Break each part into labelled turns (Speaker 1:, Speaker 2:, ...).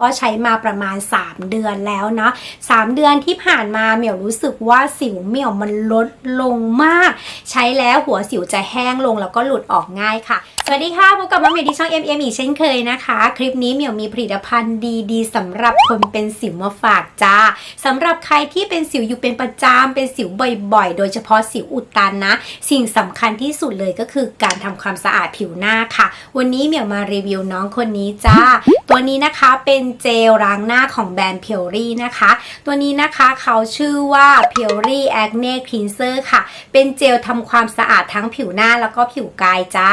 Speaker 1: ก็ใช้มาประมาณ 3 เดือนแล้วเนาะ3เดือนที่ผ่านมาเหมียวรู้สึกว่าสิวเหมียวมันลดลงมาก ใช้แล้วหัวสิวจะแห้งลงแล้วก็หลุดออกง่ายค่ะ สวัสดีค่ะพบกับมาเหมียวที่ช่อง M M อีกเช่นเคยนะคะ คลิปนี้เหมียวมีผลิตภัณฑ์ดีๆสำหรับคนเป็นสิวมาฝากจ้าสำหรับใครที่เป็นสิวอยู่เป็นประจำเป็นสิวบ่อยๆ โดยเฉพาะสิวอุดตันนะ สิ่งสำคัญที่สุดเลยก็คือการทำความสะอาดผิวหน้าค่ะ วันนี้เหมียวมารีวิวน้องคนนี้จ้าตัวนี้นะคะเป็นเจลล้างหน้าของแบรนด์ p u r e นะคะ ตัวนี้นะคะเขาชื่อว่า p u r e Acne Cleanser ค่ะ เป็นเจลทำความสะอาดทั้งผิวหน้าแล้วก็ผิวกายจ้า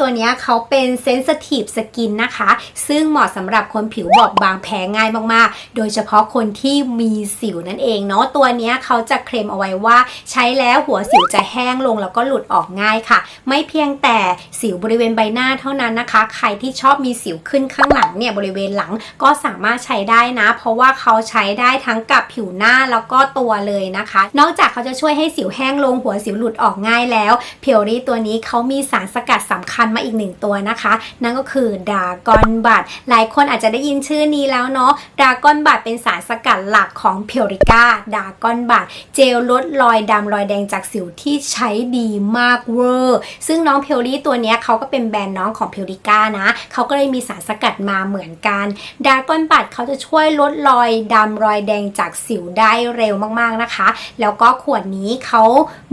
Speaker 1: ตัวนี้เขาเป็น Sensitive Skin นะคะ ซึ่งเหมาะสำหรับคนผิวบอบบางแพ้ง่ายมากๆ โดยเฉพาะคนที่มีสิวนั่นเองเนาะ ตัวนี้เขาจะเคลมเอาไว้ว่า ใช้แล้วหัวสิวจะแห้งลงแล้วก็หลุดออกง่ายค่ะ ไม่เพียงแต่สิวบริเวณใบหน้าเท่านั้นนะคะ ใครที่ชอบมีสิวขึ้นข้างหลังเนี่ยบริเวณหลังก็สามารถใช้ได้นะ เพราะว่าเขาใช้ได้ทั้งกับผิวหน้าแล้วก็ตัวเลยนะคะ นอกจากเขาจะช่วยให้สิวแห้งลงหัวสิวหลุดออกง่ายแล้ว เพียวรี่ตัวนี้เขามีสารสกัดสำคัญมาอีกหนึ่งตัวนะคะ นั่นก็คือดากอนบัตหลายคนอาจจะได้ยินชื่อนี้แล้วเนาะดากอนบัตเป็นสารสกัดหลักของเพียวริก้าดากอนบัตเจลลดรอยดำรอยแดงจากสิวที่ใช้ดีมากเวอร์ ซึ่งน้องเพียวรี่ตัวนี้เขาก็เป็นแบรนด์น้องของเพียวริก้านะเขาก็เลยมีสารสกัดมาเหมือนกันดากอนบัตเขาจะช่วยลดรอยดำรอยแดงจากสิวได้เร็วมากๆนะคะ แล้วก็ขวดนี้เขา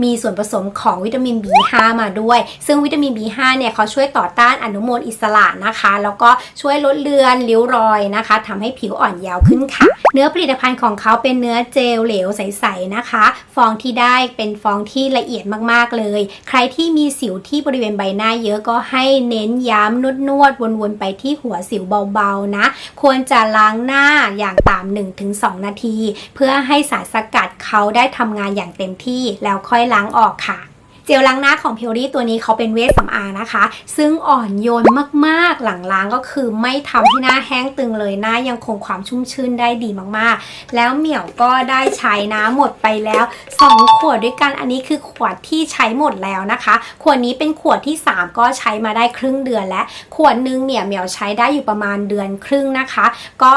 Speaker 1: มีส่วนผสมของวิตามิน B5 มาด้วย ซึ่งวิตามิน B5 เนี่ยเขาช่วยต่อต้านอนุมูลอิสระนะคะ แล้วก็ช่วยลดเลือนริ้วรอยนะคะทำให้ผิวอ่อนเยาว์ขึ้นค่ะ เนื้อผลิตภัณฑ์ของเขาเป็นเนื้อเจลเหลวใสๆนะคะ ฟองที่ได้เป็นฟองที่ละเอียดมากๆเลย ใครที่มีสิวที่บริเวณใบหน้าเยอะก็ให้เน้นย้ำนวดนวดๆวนๆไปที่หัวสิวเบาๆนะ ควรจะล้างหน้าอย่างต่ำ1-2 นาที เพื่อให้สารสกัดเขาได้ทำงานอย่างเต็มที่แล้วค่อยล้างออกค่ะ เจลล้างหน้าของเพียวรี่ตัวนี้เขาเป็นเวชสำอางนะคะ ซึ่งอ่อนโยนมากๆ หลังล้างก็คือไม่ทำให้หน้าแห้งตึงเลยหน้ายังคงความชุ่มชื่นได้ดีมากๆ แล้วเหมี่ยวก็ได้ใช้น้ำหมดไปแล้ว 2 ขวดด้วยกันอันนี้คือขวดที่ใช้หมดแล้วนะคะ ขวดนี้เป็นขวดที่ 3 ก็ใช้มาได้ครึ่งเดือนแล้วขวดนึงเนี่ยเหมียวใช้ได้อยู่ประมาณเดือนครึ่งนะคะ ก็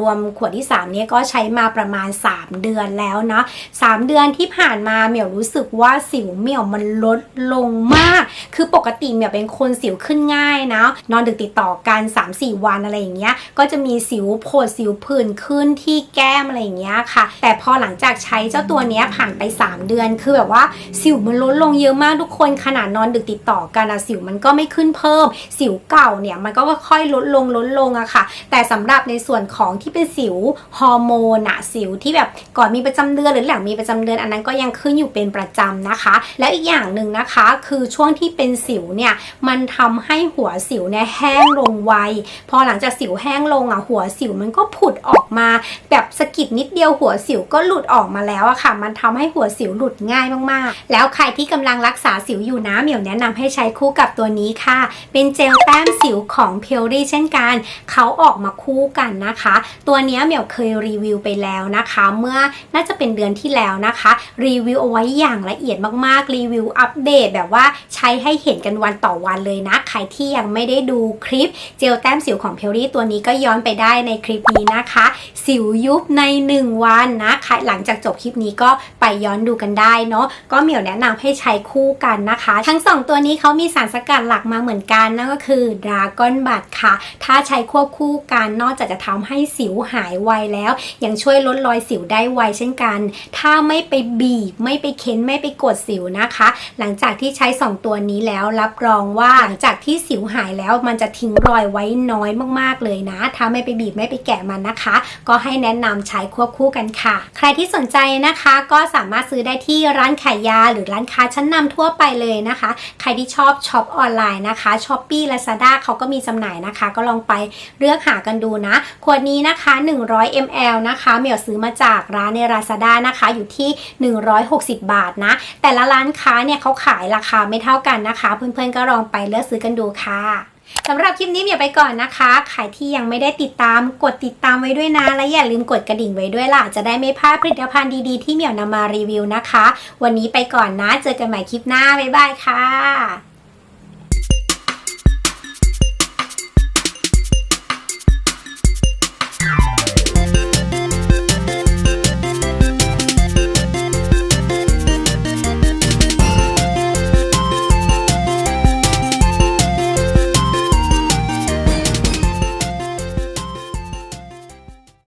Speaker 1: รวมขวดที่ 3 เนี่ยก็ใช้มาประมาณ 3 เดือนแล้วเนาะ3เดือนที่ผ่านมาเหมียวรู้สึกว่าสิวเหมียวมันลดลงมาก คือปกติเหมียเป็นคนสิวขึ้นง่ายนะ นอนดึกติดต่อกัน 3-4 วันอะไรอย่างเงี้ย ก็จะมีสิวโผดสิวผื่นขึ้นที่แก้มอะไรอย่างเงี้ยค่ะ แต่พอหลังจากใช้เจ้าตัวเนี้ยผ่านไป 3 เดือน คือแบบว่าสิวมันลดลงเยอะมากทุกคน ขนาดนอนดึกติดต่อกันอะสิวมันก็ไม่ขึ้นเพิ่ม สิวเก่าเนี่ยมันก็ค่อยลดลงลดลงอะค่ะ แต่สำหรับในส่วนของที่เป็นสิวฮอร์โมนอะสิวที่แบบก่อนมีประจำเดือนหรือหลังมีประจำเดือนอันนั้นก็ยังขึ้นอยู่เป็นประจำนะคะ แล้วอีกอย่างหนึ่งนะคะ คือช่วงที่เป็นสิวเนี่ยมันทำให้หัวสิวเนี่ยแห้งลงไวพอหลังจากสิวแห้งลงอะหัวสิวมันก็ผุดออกมา แบบสกิดนิดเดียวหัวสิวก็หลุดออกมาแล้วอะค่ะ มันทำให้หัวสิวหลุดง่ายมากๆ แล้วใครที่กำลังรักษาสิวอยู่นะเหมียวแนะนำให้ใช้คู่กับตัวนี้ค่ะ เป็นเจลแต้มสิวของเพียวรี่เช่นกันเขาออกมาคู่กันนะคะ ตัวนี้เหมียวเคยรีวิวไปแล้วนะคะ เมื่อน่าจะเป็นเดือนที่แล้วนะคะ รีวิวเอาไว้อย่างละเอียดมากๆรีวิวอัปเดตแบบว่าใช้ให้เห็นกันวันต่อวันเลยนะ ใครที่ยังไม่ได้ดูคลิปเจลแต้มสิวของเพียวรี่ตัวนี้ก็ย้อนไปได้ในคลิปนี้นะคะ สิวยุบใน 1 วันนะครหลังจากจบคลิปนี้ก็ไปย้อนดูกันได้เนาะก็เหมียวแนะนำให้ใช้คู่กันนะคะ ทั้ง 2 ตัวนี้เขามีสารสกัดหลักมาเหมือนกันนั่นก็คือดราก้อนบัตค่ะ ถ้าใช้ควบคู่กันนอกจากจะทำให้สิวหายไวแล้ว ยังช่วยลดรอยสิวได้ไวเช่นกัน ถ้าไม่ไปบีบไม่ไปเค้นไม่ไปกดสิวนะคะหลังจากที่ใช้ 2 ตัวนี้แล้วรับรองว่าหลังจากที่สิวหายแล้วมันจะทิ้งรอยไว้น้อยมากๆเลยนะ ถ้าไม่ไปบีบไม่ไปแกะมันนะคะ ก็ให้แนะนำใช้ควบคู่กันค่ะ ใครที่สนใจนะคะก็สามารถซื้อได้ที่ร้านขายยา หรือร้านค้าชั้นนำทั่วไปเลยนะคะ ใครที่ชอบช็อปออนไลน์นะคะช้อปปี้ลาซาด้าเขาก็มีจำหน่ายนะคะ ก็ลองไปเลือกหากันดูนะ ขวดนี้นะคะ 100 ml นะคะเมียวซื้อมาจากร้านใน Lazada นะคะ อยู่ที่ 160 บาทนะ แต่ละร้านค้าเนี่ยเขาขายราคาไม่เท่ากันนะคะ เพื่อนๆก็ลองไปเลือกซื้อกันดูค่ะสำหรับคลิปนี้เมียไปก่อนนะคะ ใครที่ยังไม่ได้ติดตามกดติดตามไว้ด้วยนะ และอย่าลืมกดกระดิ่งไว้ด้วยล่ะ จะได้ไม่พลาดผลิตภัณฑ์ดีๆที่เหมียวนำมารีวิวนะคะ วันนี้ไปก่อนนะ เจอกันใหม่คลิปหน้า บ๊ายบายค่ะ